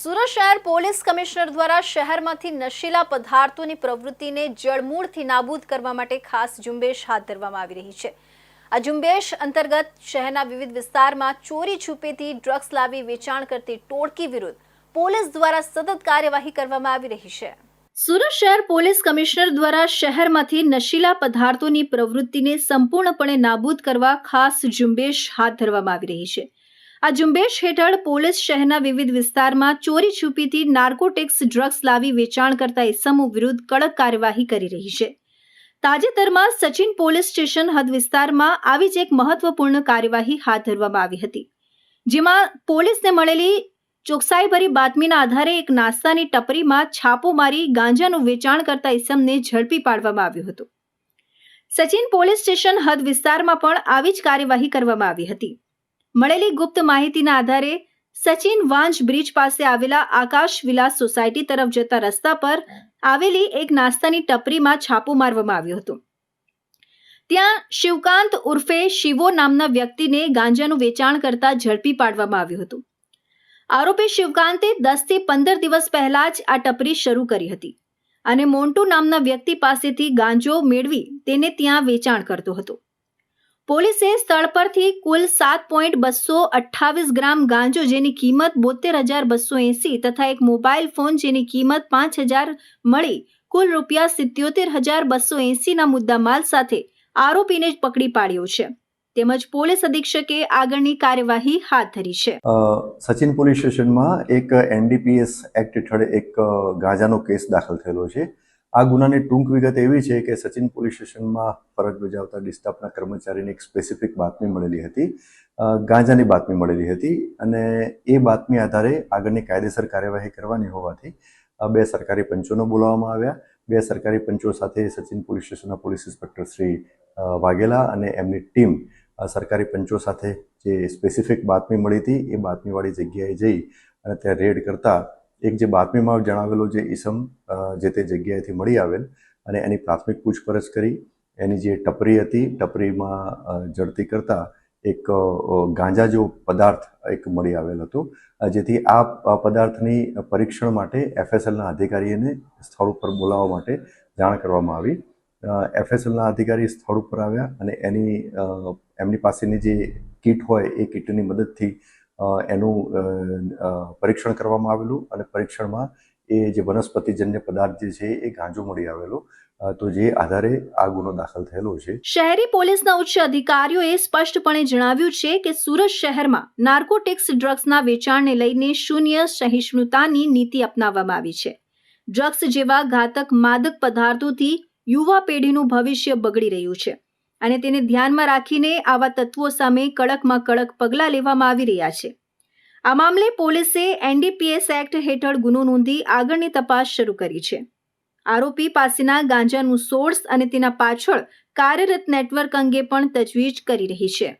સુરત શહેર police commissioner દ્વારા શહેરમાંથી નશીલા પદાર્થોની પ્રવૃત્તિને જળમૂળથી નાબૂદ કરવા માટે ખાસ ઝુંબેશ હાથ ધરવામાં આવી રહી છે. આ ઝુંબેશ અંતર્ગત શહેરના વિવિધ વિસ્તારમાં ચોરી છુપેથી ડ્રગ્સ લાવી વેચાણ કરતી ટોળકી વિરુદ્ધ પોલીસ દ્વારા સતત કાર્યવાહી કરવામાં આવી રહી છે. સુરત શહેર પોલીસ કમિશનર દ્વારા શહેરમાંથી નશીલા પદાર્થોની પ્રવૃત્તિને સંપૂર્ણપણે નાબૂદ કરવા ખાસ ઝુંબેશ હાથ ધરવામાં આવી રહી છે. આ ઝુંબેશ હેઠળ પોલીસ શહેરના વિવિધ વિસ્તારમાં ચોરી છુપીથી નાર્કોટિક્સ ડ્રગ્સ લાવી વેચાણ કરતા ઇસમો વિરુદ્ધ કડક કાર્યવાહી કરી રહી છે. તાજેતરમાં સચિન પોલીસ સ્ટેશન હદ વિસ્તારમાં આવી જ એક મહત્વપૂર્ણ કાર્યવાહી હાથ ધરવામાં આવી હતી. જેમાં પોલીસને મળેલી ચોકસાઈભરી બાતમીના આધારે એક નાસ્તાની ટપરીમાં છાપો મારી ગાંજાનું વેચાણ કરતા ઇસમને ઝડપી પાડવામાં આવ્યું હતું. સચિન પોલીસ સ્ટેશન હદ વિસ્તારમાં પણ આવી જ કાર્યવાહી કરવામાં આવી હતી. મળેલી ગુપ્ત માહિતીના આધારે સચિન વાંજ બ્રિજ પાસે આવેલા આકાશ વિલાસ સોસાયટી તરફ જતા રસ્તા પર આવેલી એક નાસ્તાની ટપરીમાં છાપો મારવામાં આવ્યો હતો. ત્યાં શિવકાંત ઉર્ફે શિવો નામના વ્યક્તિને ગાંજાનું વેચાણ કરતા ઝડપી પાડવામાં આવ્યું હતું. આરોપી શિવકાંતે દસથી પંદર દિવસ પહેલા જ આ ટપરી શરૂ કરી હતી અને મોન્ટુ નામના વ્યક્તિ પાસેથી ગાંજો મેળવી તેને ત્યાં વેચાણ કરતો હતો. પોલીસે સ્થળ પરથી કુલ સાત પોઈન્ટ બસો અઠ્ઠાવીસ ગ્રામ ગાંજો જેની કિંમત બોતેર હજાર બસો એંસી તથા એક મોબાઈલ ફોન જેની કિંમત પાંચ હજાર મળી કુલ રૂપિયા સિત્યોતેર હજાર બસો એંસીના મુદ્દામાલ સાથે આરોપીને પકડી પાડ્યો છે. તેમજ પોલીસ અધિક્ષકે આગળની કાર્યવાહી હાથ ધરી છે. સચિન પોલીસ સ્ટેશનમાં એક એનડીપીએસ એક્ટ હેઠળ એક ગાંજાનો કેસ દાખલ થયેલો છે. આ ગુનાની ટૂંક વિગત એવી છે કે સચિન પોલીસ સ્ટેશનમાં ફરજ બજાવતા ડિસ્ટાફના કર્મચારીને એક સ્પેસિફિક બાતમી મળેલી હતી. ગાંજાની બાતમી મળેલી હતી અને એ બાતમી આધારે આગળની કાયદેસર કાર્યવાહી કરવાની હોવાથી બે સરકારી પંચોને બોલાવવામાં આવ્યા. બે સરકારી પંચો સાથે સચિન પોલીસ સ્ટેશનના પોલીસ ઇન્સ્પેક્ટર શ્રી વાઘેલા અને એમની ટીમ સરકારી પંચો સાથે જે સ્પેસિફિક બાતમી મળી હતી, એ બાતમીવાળી જગ્યાએ જઈ અને ત્યાં રેડ કરતા એક જે બાતમીમાં જણાવેલો જે ઈસમ જે તે જગ્યાએથી મળી આવેલ અને એની પ્રાથમિક પૂછપરછ કરી, એની જે ટપરી હતી, ટપરીમાં જડતી કરતા એક ગાંજા જેવો પદાર્થ એક મળી આવેલ હતો. જેથી આ પદાર્થની પરીક્ષણ માટે એફએસએલના અધિકારીને સ્થળ ઉપર બોલાવવા માટે જાણ કરવામાં આવી. એફએસએલના અધિકારી સ્થળ ઉપર આવ્યા અને એની એમની પાસેની જે કીટ હોય એ કીટની મદદથી એનું પરીક્ષણ કરવામાં આવેલું અને પરીક્ષણમાં એ જે વનસ્પતિજન્ય પદાર્થ જે છે એ ગાંજો મળી આવેલો. તો જે આધારે આ ગુનો દાખલ થયેલો છે. શહેરી પોલીસના ઉચ્ચ અધિકારીઓએ સ્પષ્ટપણે જણાવ્યું છે કે સુરત શહેરમાં નાર્કોટિક્સ ડ્રગ્સના વેચાણને લઈને શૂન્ય સહિષ્ણુતાની નીતિ અપનાવવામાં આવી છે. ડ્રગ્સ જેવા ઘાતક માદક પદાર્થોથી યુવા પેઢીનું ભવિષ્ય બગડી રહ્યું છે. અને તેને ધ્યાનમાં રાખીને આવા તત્વો સામે કડકમાં કડક પગલાં લેવામાં આવી રહ્યા છે. આ મામલે પોલીસે એનડીપીએસ એક્ટ હેઠળ ગુનો નોંધી આગળની તપાસ શરૂ કરી છે. આરોપી પાસેના ગાંજાનું સોર્સ અને તેના પાછળ કાર્યરત નેટવર્ક અંગે પણ તજવીજ કરી રહી છે.